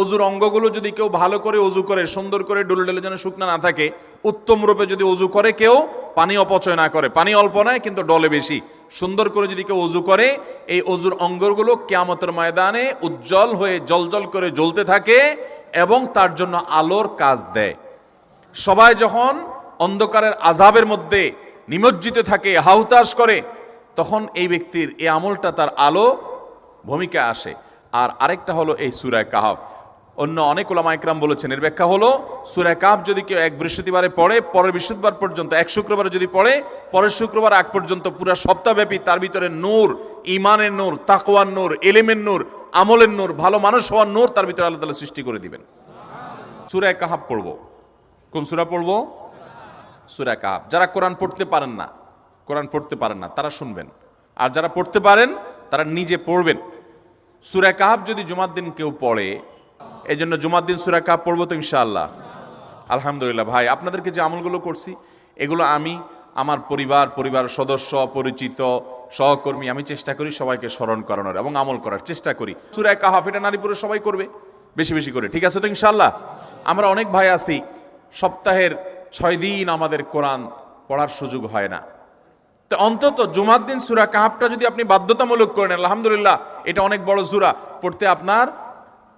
অজুর অঙ্গগুলো যদি কেউ ভালো করে অজু করে, সুন্দর করে ডুলে ডুলে যেন শুকনা না থাকে, উত্তম রূপে যদি অজু করে কেউ, পানি অপচয় না করে। পানি অল্প নয়, কিন্তু ডলে বেশি। সুন্দর করে যদি কেউ অজু করে, এই অজুর অঙ্গগুলো কেয়ামতের ময়দানে উজ্জ্বল হয়ে জলজল করে জ্বলতে থাকে এবং তার জন্য আলোর কাজ দেয়। সবাই যখন অন্ধকারের আজাবের মধ্যে নিমজ্জিত থাকে হাউতাস করে, তখন এই ব্যক্তির এই আমলটা তার আলো ভূমিকা আসে। আর আরেকটা হলো এই সুরায় কাহাফ। অন্য অনেক ওলামা একরাম বলেছেন। এর ব্যাখ্যা হলো সুরায় কাহাফ যদি কেউ এক বৃহস্পতিবারে পড়ে, পরের বৃহস্পতিবার পর্যন্ত, এক শুক্রবারে যদি পড়ে, পরের শুক্রবার আগ পর্যন্ত পুরো সপ্তাহব্যাপী তার ভিতরে নূর ইমানের নূর, তাকওয়ার নূর, এলেমের নূর, আমলের নূর, ভালো মানুষ হওয়ার নূর তার ভিতরে আল্লাহ তালা সৃষ্টি করে দিবেন। সুরায় কাহাব পড়ব। কোন সুরা পড়ব? সুরা কাহাব যারা কোরআন পড়তে পারেন না, কোরআন পড়তে পারেন না, তারা শুনবেন। আর যারা পড়তে পারেন, তারা নিজে পড়বেন। সুরা কাহাব যদি জুমার দিন কেউ পড়ে এই জন্য জুমার দিন সুরা কাহাব পড়ব তো ইনশাআল্লাহ। আলহামদুলিল্লাহ ভাই, আপনাদেরকে যে আমলগুলো করছি, এগুলো আমি আমার পরিবার, পরিবারের সদস্য, পরিচিত, সহকর্মী, আমি চেষ্টা করি সবাইকে স্মরণ করানোর এবং আমল করার চেষ্টা করি। সুরায় কাহাফ এটা নারী পুরুষ সবাই করবে, বেশি বেশি করে, ঠিক আছে তো ইনশাআল্লাহ? আমরা অনেক ভাই আছি, সপ্তাহের ছয় দিন আমাদের কোরআন পড়ার সুযোগ হয় না। তো অন্তত জুমার দিন সুরা কাহাবটা যদি আপনি বাধ্যতামূলক করেন, আলহামদুলিল্লাহ, এটা অনেক বড় সুরা, পড়তে আপনার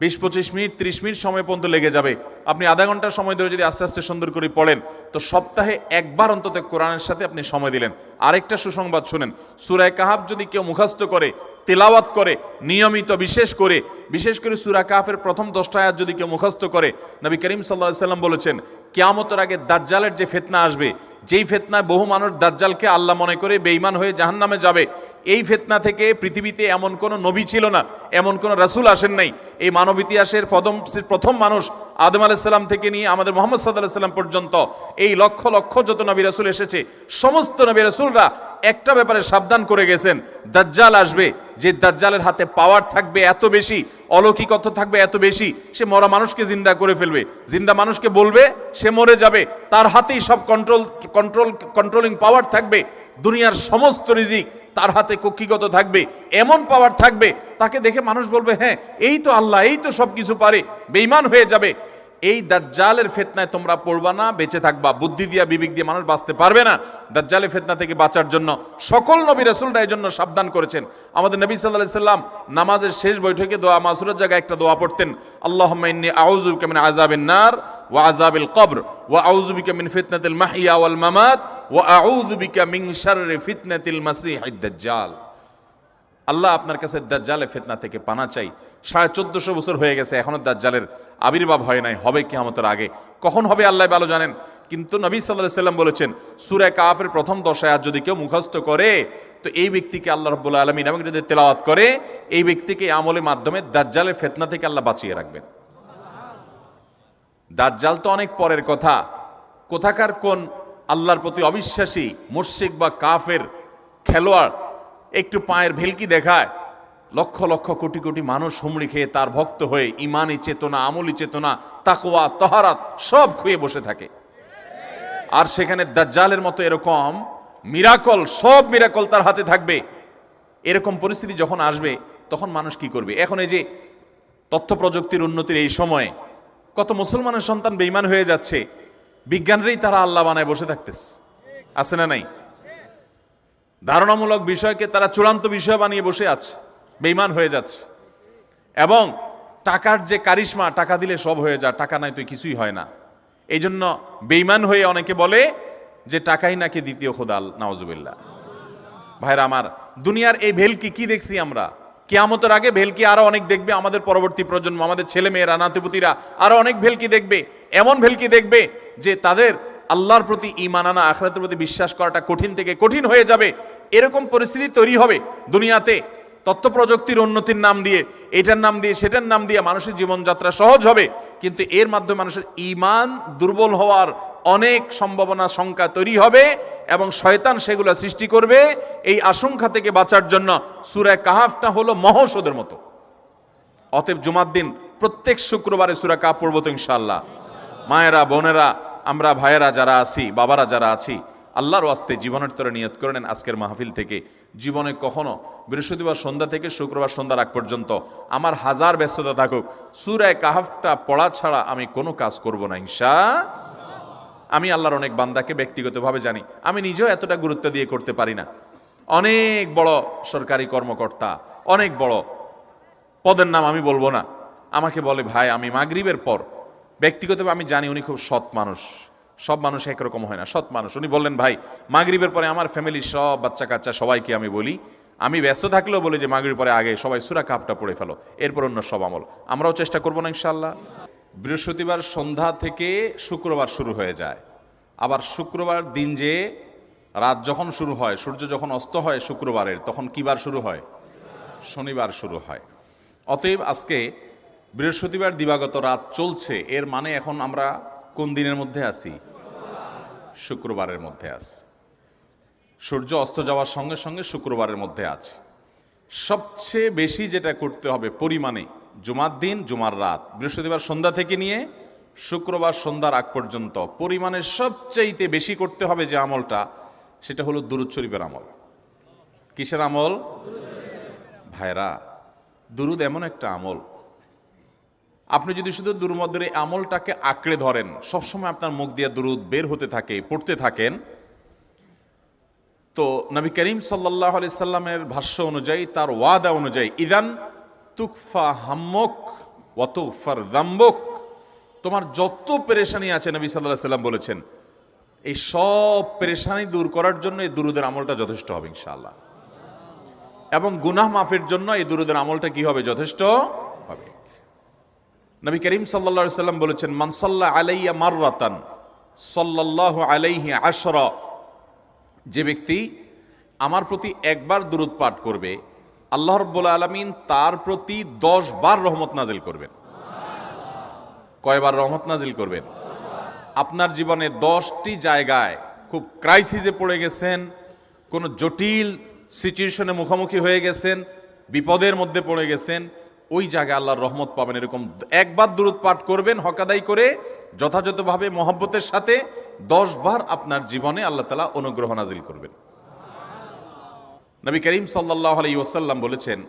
বিশ পঁচিশ মিনিট, ত্রিশ মিনিট সময় পর্যন্ত লেগে যাবে। আপনি আধা ঘণ্টা সময় ধরে যদি আস্তে আস্তে সুন্দর করে পড়েন, তো সপ্তাহে একবার অন্তত কোরআনের সাথে আপনি সময় দিলেন। আরেকটা সুসংবাদ শুনেন, সুরায় কাহাব যদি কেউ মুখস্থ করে, তেলাওয়াত করে, নিয়মিত বিশেষ করে বিশেষ করে সুরা কাহাফের প্রথম দশটা আয়াত যদি কেউ মুখস্থ করে, নবী করিম সাল্লাহ সাল্লাম বলেছেন, কেয়ামতের আগে দাজ্জালের যে ফেতনা আসবে, যেই ফেতনায় বহু মানুষ দাজ্জালকে আল্লাহ মনে করে বেইমান হয়ে জাহান্নামে যাবে এই ফেতনা থেকে পৃথিবীতে এমন কোনো নবী ছিল না, এমন কোনো রাসুল আসেন নাই। এই মানব ইতিহাসের প্রথম প্রথম মানুষ আদম আলাইসাল্লাম থেকে নিয়ে আমাদের মোহাম্মদ সাদ আলাহিসাল্লাম পর্যন্ত এই লক্ষ লক্ষ যত নবী রাসুল এসেছে, সমস্ত নবী রাসূলরা একটা ব্যাপারে সাবধান করে গেছেন। দাজ্জাল আসবে, যে দাজ্জালের হাতে পাওয়ার থাকবে এত বেশি, অলৌকিকত্ব থাকবে এত বেশি, সে মরা মানুষকে জিন্দা করে ফেলবে। জিন্দা মানুষকে বলবে, সে মরে যাবে। তার হাতেই সব কন্ট্রোল কন্ট্রোল কন্ট্রোলিং পাওয়ার থাকবে। দুনিয়ার সমস্ত রিজিক তার হাতে কক্ষিগত থাকবে। এমন পাওয়ার থাকবে, তাকে দেখে মানুষ বলবে হ্যাঁ এই তো আল্লাহ, এই তো সব কিছু পারে বেইমান হয়ে যাবে। এই দাজ্জালের ফেতনায় তোমরা পড়বা না, বেঁচে থাকবা। বুদ্ধি দিয়া, বিবেক দিয়ে মানুষ বাঁচতে পারবে না। দাজ্জালের ফেতনা থেকে বাঁচার জন্য সকল নবী রাসূলরা এই জন্য সাবধান করেছেন। আমাদের নবী আলাইহি সাল্লাম নামাজের শেষ বৈঠকে দোয়া, মাসুরের জায়গায় একটা দোয়া পড়তেন, আল্লাহুম্মা ইন্নী আউযু বিকা মিন আযাবিন নার ওয়া আযাবিল কবর ওয়া আউযু বিকা মিন ফিতনাতিল মাহইয়া ওয়াল মামাত ও আউযু বিকা মিন শাররি ফিতনাতিল মাসিহিদ দাজ্জাল। আল্লাহ আপনার কাছে দাজ্জালের ফেতনা থেকে পানা চাই। সাড়ে চোদ্দশো বছর হয়ে গেছে, এখনও দাজ্জালের আবির্ভাব হয় নাই, হবে কিয়ামতের আগে। কখন হবে আল্লাহ ভালো জানেন? কিন্তু নবী সাল্লাহ সাল্লাম বলেছেন, সুরে কাফের প্রথম দশায় আর যদি কেউ মুখস্থ করে, তো এই ব্যক্তিকে আল্লাহ রব্বুল আলমিন এবং যদি তেলাওয়াত করে, এই ব্যক্তিকে আমলের মাধ্যমে দাজ্জালের ফেতনা থেকে আল্লাহ বাঁচিয়ে রাখবেন। দাজ্জাল তো অনেক পরের কথা। কোথাকার কোন আল্লাহর প্রতি অবিশ্বাসী মুর্শিক বা কাফের খেলোয়াড় একটু পায়ের ভেলকি দেখায়। লক্ষ লক্ষ কোটি কোটি মানুষ হুমড়ি খেয়ে তার ভক্ত হয়ে ইমানি চেতনা, আমলি চেতনা, তাকওয়া, তহারাত সব খুয়ে বসে থাকে। আর সেখানে দাজ্জালের মতো এরকম মিরাকল, সব মিরাকল তার হাতে থাকবে। এরকম পরিস্থিতি যখন আসবে, তখন মানুষ কি করবে? এখন এই যে তথ্য প্রযুক্তির উন্নতির এই সময়ে কত মুসলমানের সন্তান বেইমান হয়ে যাচ্ছে, বিজ্ঞানরেই তারা আল্লাহ বানায় বসে থাকতেছে। আছে না নাই? ধারণামূলক বিষয়কে তারা চূড়ান্ত বিষয় বানিয়ে বসে আছে বেইমান হয়ে যাচ্ছে। এবং টাকার যে কারিশমা, টাকা দিলে সব হয়ে যায়, টাকা নাই তো কিছুই হয় না। এই জন্য বেইমান হয়ে অনেকে বলে যে টাকাই নাকি দ্বিতীয় খোদাল নওয়াজুবিল্লা ভাইরা আমার, দুনিয়ার এই ভেলকি কি দেখছি আমরা? কেয়ামতের আগে ভেলকি আরও অনেক দেখবে, আমাদের পরবর্তী প্রজন্ম, আমাদের ছেলে মেয়েরা নাতিপুতিরা আরও অনেক ভেলকি দেখবে, এমন ভেলকি দেখবে যে তাদের আল্লাহর প্রতি ইমান আনা, আখরাতের প্রতি বিশ্বাস করাটা কঠিন থেকে কঠিন হয়ে যাবে। এরকম পরিস্থিতি তৈরি হবে দুনিয়াতে। তথ্য প্রযুক্তির উন্নতির নাম দিয়ে, এটার নাম দিয়ে, সেটার নাম দিয়ে মানুষের জীবনযাত্রা সহজ হবে। কিন্তু এর মাধ্যমে মানুষের ইমান দুর্বল হওয়ার অনেক সম্ভাবনা, শঙ্কা তৈরি হবে এবং শয়তান সেগুলো সৃষ্টি করবে এই আশঙ্কা থেকে বাঁচার জন্য সুরায় কাহাফটা হলো মহৌষধের মতো। অতএব জুমার দিন প্রত্যেক শুক্রবারে সুরা কাপ পড়ব তো ইনশাল্লাহ মায়েরা, বোনেরা আমরা ভাইয়েরা যারা আছি, বাবারা যারা আছি, আল্লাহর ওয়াস্তে জীবনের তরে নিয়ত করে নেন আজকের মাহফিল থেকে। জীবনে কখনো বৃহস্পতিবার সন্ধ্যা থেকে শুক্রবার সন্ধ্যার আগ পর্যন্ত আমার হাজার ব্যস্ততা থাকুক। সুরায় কাহাফটা পড়া ছাড়া আমি কোনো কাজ করব না, ইনশা আমি আল্লাহর অনেক বান্দাকে ব্যক্তিগতভাবে জানি। আমি নিজেও এতটা গুরুত্ব দিয়ে করতে পারি না। অনেক বড় সরকারি কর্মকর্তা, অনেক বড় পদের নাম আমি বলব না। আমাকে বলে, ভাই, আমি মাগরিবের পর ব্যক্তিগতভাবে আমি জানি উনি খুব সৎ মানুষ। সব মানুষ একরকম হয় না, সৎ মানুষ। উনি বললেন, ভাই, মাগরিবের পরে আমার ফ্যামিলির সব বাচ্চা কাচ্চা সবাইকে আমি বলি, আমি ব্যস্ত থাকলেও বলি যে মাগরির পরে আগে সবাই সুরা কাপটা পড়ে ফেলো, এরপর অন্য সব আমল। আমরাও চেষ্টা করব না ইনশাল্লাহ বৃহস্পতিবার সন্ধ্যা থেকে শুক্রবার শুরু হয়ে যায়। আবার শুক্রবার দিন যে রাত যখন শুরু হয়, সূর্য যখন অস্ত হয় শুক্রবারের, তখন কিবার শুরু হয়? শনিবার শুরু হয়। অতএব আজকে বৃহস্পতিবার দিবাগত রাত চলছে। এর মানে এখন আমরা কোন দিনের মধ্যে আছি? শুক্রবারের মধ্যে আছি। সূর্য অস্ত যাওয়ার সঙ্গে সঙ্গে শুক্রবারের মধ্যে আছে। সবচেয়ে বেশি যেটা করতে হবে পরিমাণে জুমার দিন, জুমার রাত। বৃহস্পতিবার সন্ধ্যা থেকে নিয়ে শুক্রবার সন্ধ্যার আগ পর্যন্ত পরিমাণে সবচাইতে বেশি করতে হবে যে আমলটা, সেটা হলো দুরুদ শরীফের আমল। কিসের আমল? ভাইরা, দুরুদ এমন একটা আমল আপনি যদি শুধু দুর্মদের এই আমলটাকে আঁকড়ে ধরেন, সবসময় আপনার মুখ দিয়ে দুরুদ বের হতে থাকে, পড়তে থাকেন, তো নবী করিম সাল্লাহ আলি সাল্লামের ভাষ্য অনুযায়ী, তার ওয়াদা অনুযায়ী, ইদান তুকফা হাম্মক ওয়াতুকফার দাম্বক তোমার যত পেরেশানি আছে, নবী সাল্লাহ সাল্লাম বলেছেন, এই সব পেরেশানি দূর করার জন্য এই দুরুদের আমলটা যথেষ্ট হবে, ইনশাআল্লাহ। এবং গুনাহ মাফের জন্য এই দুরুদের আমলটা কি হবে, যথেষ্ট? নবী করিম সাল্লা সাল্লাম বলেছেন মানসাল্লাহ আলাইয়া মাররাতান সাল্লাহ আলাইহি আশরা যে ব্যক্তি আমার প্রতি একবার দুরুদ পাঠ করবে, আল্লাহ রব্বুল আলমিন তার প্রতি দশ বার রহমত নাজিল করবেন। কয়বার রহমত নাজিল করবেন? আপনার জীবনে দশটি জায়গায় খুব ক্রাইসিসে পড়ে গেছেন, কোনো জটিল সিচুয়েশনে মুখোমুখি হয়ে গেছেন, বিপদের মধ্যে পড়ে গেছেন ওই জায়গায় আল্লাহর রহমত পাবেন এরকম একবার দূরত পাঠ করবেন হকাদাই করে যথাযথভাবে মহব্বতের সাথে দশ বার আপনার জীবনে আল্লাহ তালা অনুগ্রহ নাজিল করবেন। নবী করিম সাল্লাহ আলাই ওসাল্লাম বলেছেন,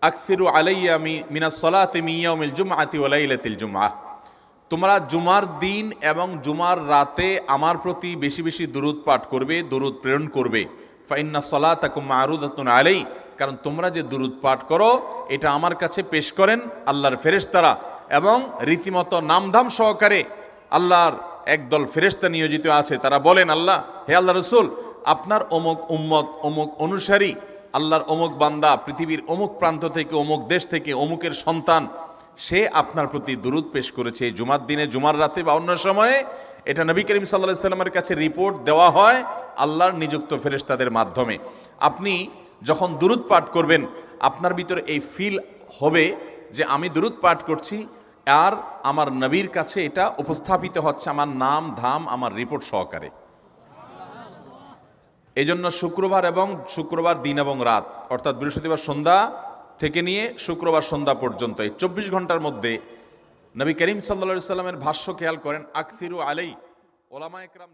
আকসিরু আলাইয়া মি- মিনাস সলাতে মিয়াউমিল জুমআতি ওয়ালাইলাতিল জুমআহ। তোমরা জুমার দিন এবং জুমার রাতে আমার প্রতি বেশি বেশি দুরুদ পাঠ করবে, দুরুদ প্রেরণ করবে। ফাইন্না সলাতাকুম মারুদাতুন আলাই কারণ তোমরা যে দুরুদ পাঠ করো, এটা আমার কাছে পেশ করেন আল্লাহর ফেরেশতারা এবং রীতিমতো নামধাম সহকারে আল্লাহর একদল ফেরেশতা নিয়োজিত আছে। তারা বলেন, আল্লাহ, হে আল্লাহ রসুল, আপনার অমুক উম্মত, অমুক অনুসারী, আল্লাহর অমুক বান্দা, পৃথিবীর অমুক প্রান্ত থেকে, অমুক দেশ থেকে, অমুকের সন্তান, সে আপনার প্রতি দুরুদ পেশ করেছে। জুমার দিনে, জুমার রাতে বা অন্য সময়ে এটা নবী করিম সাল্লাহ সাল্লামের কাছে রিপোর্ট দেওয়া হয় আল্লাহর নিযুক্ত ফেরেশতাদের মাধ্যমে। আপনি যখন দুরুদ পাঠ করবেন, আপনার ভিতরে এই ফিল হবে যে আমি দুরুদ পাঠ করছি আর আমার নবীর কাছে এটা উপস্থাপিত হচ্ছে, আমার নাম, ধাম, আমার রিপোর্ট সহকারে। এই জন্য শুক্রবার এবং শুক্রবার দিন এবং রাত, অর্থাৎ বৃহস্পতিবার সন্ধ্যা থেকে নিয়ে শুক্রবার সন্ধ্যা পর্যন্ত, এই চব্বিশ ঘণ্টার মধ্যে নবী করিম সাল্লা সাল্লামের ভাষ্য খেয়াল করেন, আকসিরু আলাই ওলামা একরাম